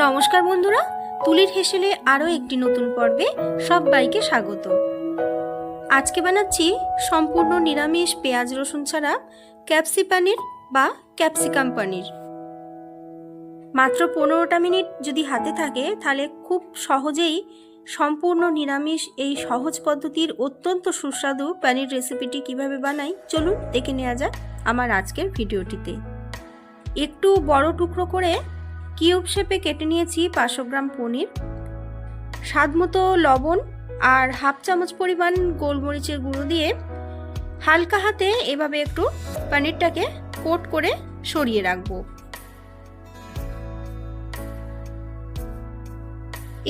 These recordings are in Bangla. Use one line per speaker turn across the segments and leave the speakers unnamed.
নমস্কার বন্ধুরা, তুলির হেসেলে আরও একটি নতুন পর্বে সবাইকে স্বাগত। আজকে বানাচ্ছি সম্পূর্ণ নিরামিষ পেঁয়াজ রসুন ছাড়া ক্যাপসি পানির বা ক্যাপসিকাম পানির। মাত্র পনেরোটা মিনিট যদি হাতে থাকে, তাহলে খুব সহজেই সম্পূর্ণ নিরামিষ এই সহজ পদ্ধতির অত্যন্ত সুস্বাদু পানির রেসিপিটি কীভাবে বানাই, চলুন দেখে নেওয়া যাক আমার আজকের ভিডিওটিতে। একটু বড় টুকরো করে কিউব শেপে কেটে নিয়েছি পাঁচশো গ্রাম পনির, স্বাদ মতো লবণ আর হাফ চামচ পরিমাণ গোলমরিচের গুঁড়ো দিয়ে হালকা হাতে এভাবে একটু পনিরটাকে কোট করে সরিয়ে রাখব।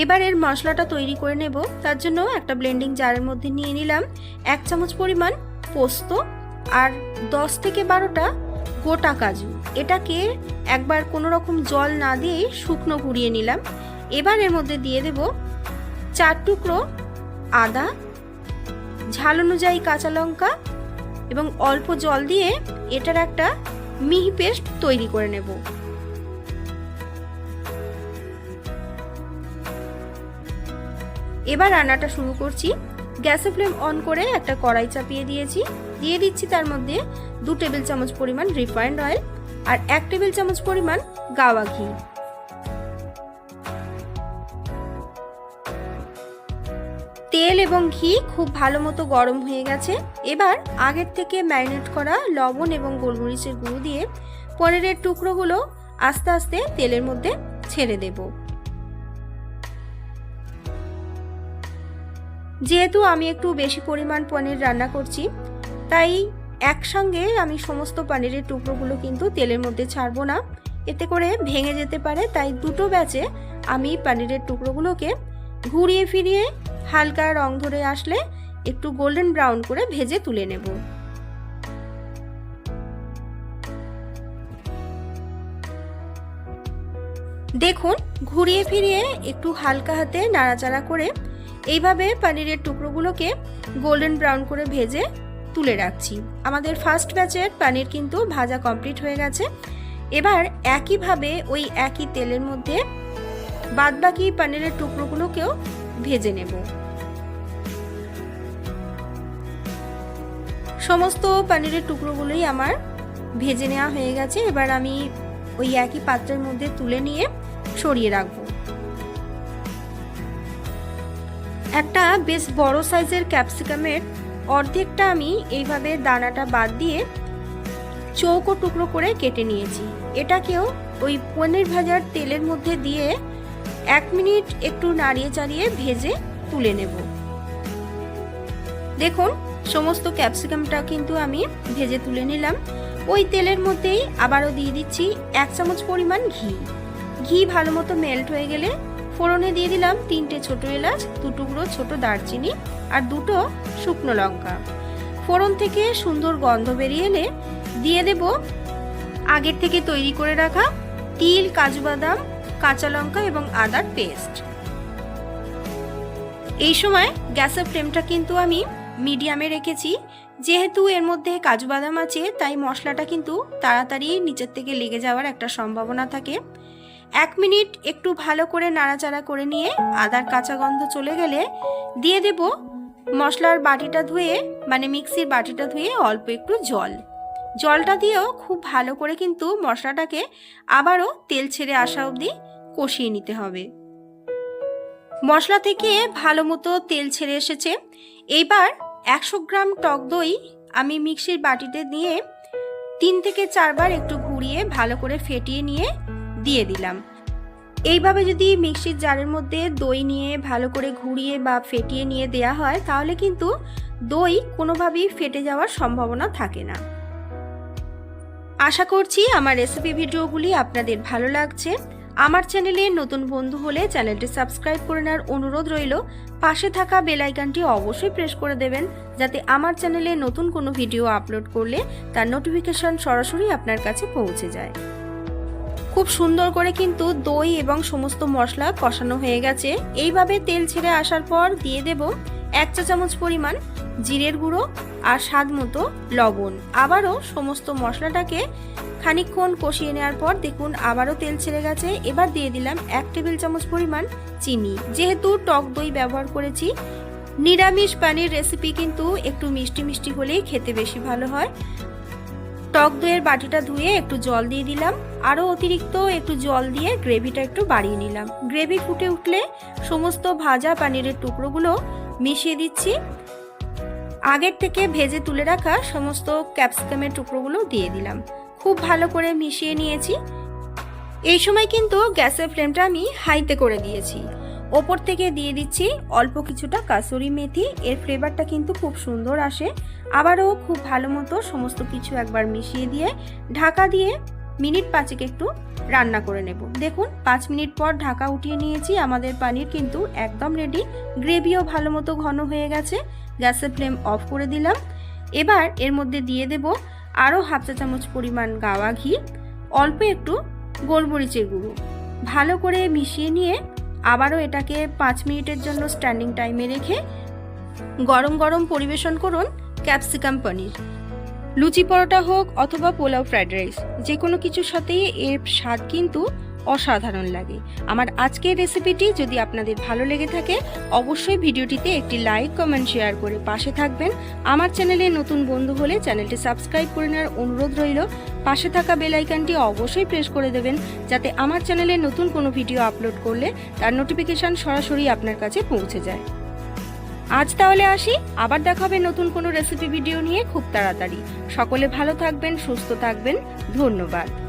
এবার এর মশলাটা তৈরি করে নেব। তার জন্য একটা ব্লেন্ডিং জারের মধ্যে নিয়ে নিলাম এক চামচ পরিমাণ পোস্ত আর দশ থেকে বারোটা গোটা কাজু। এটাকে একবার কোনো রকম জল না দিয়েই শুকনো ঘুরিয়ে নিলাম। এবার এর মধ্যে দিয়ে দেব চার টুকরো আদা, ঝাল অনুযায়ী কাঁচা লঙ্কা এবং অল্প জল দিয়ে এটার একটা মিহি পেস্ট তৈরি করে নেব। এবার রান্নাটা শুরু করছি। গ্যাসের ফ্লেম অন করে একটা কড়াই চাপিয়ে দিয়েছি। দিয়ে দিচ্ছি তার মধ্যে দু টেবিল চামচ পরিমাণ রিফাইন্ড অয়েল আর এক টেবিল চামচ পরিমাণ গাওয়া ঘি। তেল এবং ঘি খুব ভালো মতো গরম হয়ে গেছে। এবার আগের থেকে ম্যারিনেট করা লবণ এবং গোলমরিচের গুঁড়ো দিয়ে পনিরের টুকরোগুলো আস্তে আস্তে তেলের মধ্যে ছেড়ে দেবো। যেহেতু আমি একটু বেশি পরিমাণ পনির রান্না করছি তাই একসঙ্গে আমি সমস্ত পনিরের টুকরোগুলো কিন্তু তেলের মধ্যে ছাড়বো না। এতে করে ভেঙে যেতে পারে, তাই দুটো ব্যাচে আমি পনিরের টুকরোগুলোকে ঘুরিয়ে ফিরিয়ে হালকা রং ধরে আসলে একটু গোল্ডেন ব্রাউন করে ভেজে তুলে নেব। দেখুন, ঘুরিয়ে ফিরিয়ে একটু হালকা হাতে নাড়াচাড়া করে এইভাবে পনিরের টুকরোগুলোকে গোল্ডেন ব্রাউন করে ভেজে তুলে রাখছি। আমাদের ফার্স্ট ব্যাচের পনির কিন্তু ভাজা কমপ্লিট হয়ে গেছে। এবার একইভাবে ওই একই তেলের মধ্যে বাদবাকি পনিরের টুকরোগুলোকেও ভেজে নেব। সমস্ত পনিরের টুকরোগুলোই আমার ভেজে নেওয়া হয়ে গেছে। এবার আমি ওই একই পাত্রের মধ্যে তুলে নিয়ে সরিয়ে রাখব। একটা বেশ বড় সাইজের ক্যাপসিকামের অর্ধেকটা আমি এইভাবে দানাটা বাদ দিয়ে চৌকো টুকরো করে কেটে নিয়েছি। এটাকেও ওই পনির ভাজার তেলের মধ্যে দিয়ে এক মিনিট একটু নাড়িয়ে চাড়িয়ে ভেজে তুলে নেব। দেখুন, সমস্ত ক্যাপসিকামটা কিন্তু আমি ভেজে তুলে নিলাম। ওই তেলের মধ্যেই আবারও দিয়ে দিচ্ছি এক চামচ পরিমাণ ঘি। ঘি ভালো মতো মেল্ট হয়ে গেলে ফোড়নে দিয়ে দিলাম তিনটে ছোট এলাচ, দু টুকরো ছোট দারচিনি আর দুটো শুকনো লঙ্কা। ফোড়ন থেকে সুন্দর গন্ধ বেরিয়ে এলে দিয়ে দেব আগের থেকে তৈরি করে রাখা তিল, কাজু বাদাম, কাঁচা লঙ্কা এবং আদার পেস্ট। এই সময় গ্যাসের ফ্লেমটা কিন্তু আমি মিডিয়ামে রেখেছি। যেহেতু এর মধ্যে কাজু বাদাম আছে, তাই মশলাটা কিন্তু তাড়াতাড়ি নিচের থেকে লেগে যাওয়ার একটা সম্ভাবনা থাকে। এক মিনিট একটু ভালো করে নাড়াচাড়া করে নিয়ে আদার কাঁচা গন্ধ চলে গেলে দিয়ে দেব মশলার বাটিটা ধুয়ে মানে মিক্সির বাটিটা ধুয়ে অল্প একটু জল। জলটা দিয়েও খুব ভালো করে কিন্তু মশলাটাকে আবারও তেল ছেড়ে আসা অবধি কষিয়ে নিতে হবে। মশলা থেকে ভালো মতো তেল ছেড়ে এসেছে। এইবার একশো গ্রাম টক দই আমি মিক্সির বাটিতে দিয়ে তিন থেকে চারবার একটু ঘুরিয়ে ভালো করে ফেটিয়ে নিয়ে দিয়ে দিলাম। এইভাবে যদি মিক্সির জারের মধ্যে দই নিয়ে, ভালো করে ঘুরিয়ে বা ফেটিয়ে নিয়ে দেয়া হয়, তাহলে কিন্তু দই কোনোভাবেই ফেটে যাওয়ার সম্ভাবনা থাকে না। আশা করছি আমার রেসিপি ভিডিওগুলি আপনাদের ভালো লাগছে। আমার চ্যানেলে নতুন বন্ধু হলে চ্যানেলটি সাবস্ক্রাইব করে নেওয়ার অনুরোধ রইল। পাশে থাকা বেলাইকানটি অবশ্যই প্রেস করে দেবেন, যাতে আমার চ্যানেলে নতুন কোনো ভিডিও আপলোড করলে তার নোটিফিকেশন সরাসরি আপনার কাছে পৌঁছে যায়। খুব সুন্দর করে কিন্তু দই এবং সমস্ত মশলা কষানো হয়ে গেছে। এইভাবে তেল ছেড়ে আসার পর দিয়ে দেব এক চা চামচ পরিমাণ জিরের গুঁড়ো আর স্বাদ মতো লবণ। আবারও সমস্ত মশলাটাকে খানিকক্ষণ কষিয়ে নেওয়ার পর দেখুন আবারও তেল ছেড়ে গেছে। এবার দিয়ে দিলাম এক টেবিল চামচ পরিমাণ চিনি। যেহেতু টক দই ব্যবহার করেছি, নিরামিষ পানির রেসিপি কিন্তু একটু মিষ্টি মিষ্টি হলেই খেতে বেশি ভালো হয়। টক দইয়ের বাটিটা ধুয়ে একটু জল দিয়ে দিলাম। আরও অতিরিক্ত একটু জল দিয়ে গ্রেভিটা একটু বাড়িয়ে নিলাম। গ্রেভি ফুটে উঠলে সমস্ত ভাজা পানিরের টুকরোগুলো মিশিয়ে দিচ্ছি। আগের থেকে ভেজে তুলে রাখা সমস্ত ক্যাপসিকামের টুকরোগুলো দিয়ে দিলাম। খুব ভালো করে মিশিয়ে নিয়েছি। এই সময় কিন্তু গ্যাসের ফ্লেমটা আমি হাইতে করে দিয়েছি। ওপর থেকে দিয়ে দিচ্ছি অল্প কিছুটা কাসুরি মেথি। এর ফ্লেভারটা কিন্তু খুব সুন্দর আসে। আবারও খুব ভালো মতো সমস্ত কিছু একবার মিশিয়ে দিয়ে ঢাকা দিয়ে মিনিট পাঁচেক একটু রান্না করে নেব। দেখুন, পাঁচ মিনিট পর ঢাকা উঠিয়ে নিয়েছি। আমাদের পানির কিন্তু একদম রেডি গ্রেভিও ভালো মতো ঘন হয়ে গেছে। গ্যাসের ফ্লেম অফ করে দিলাম। এবার এর মধ্যে দিয়ে দেব আরও হাফ চা চামচ পরিমাণ গাওয়া ঘি, অল্প একটু গোলমরিচের গুঁড়ো। ভালো করে মিশিয়ে নিয়ে আবারও এটাকে পাঁচ মিনিটের জন্য স্ট্যান্ডিং টাইমে রেখে গরম গরম পরিবেশন করুন ক্যাপসিকাম পনির। লুচি পরোটা হোক অথবা পোলাও ফ্রাইড রাইস, যে কোনো কিছুর সাথেই এর স্বাদ কিন্তু অসাধারণ লাগে। আমার আজকের রেসিপিটি যদি আপনাদের ভালো লেগে থাকে, অবশ্যই ভিডিওটিতে একটি লাইক, কমেন্ট, শেয়ার করে পাশে থাকবেন। আমার চ্যানেলে নতুন বন্ধু হলে চ্যানেলটি সাবস্ক্রাইব করে নেওয়ার অনুরোধ রইল। পাশে থাকা বেল আইকনটি অবশ্যই প্রেস করে দেবেন, যাতে আমার চ্যানেলে নতুন কোনো ভিডিও আপলোড করলে তার নোটিফিকেশান সরাসরি আপনার কাছে পৌঁছে যায়। আজ তাহলে আসি, আবার দেখা হবে নতুন কোনো রেসিপি ভিডিও নিয়ে খুব তাড়াতাড়ি। সকলে ভালো থাকবেন, সুস্থ থাকবেন, ধন্যবাদ।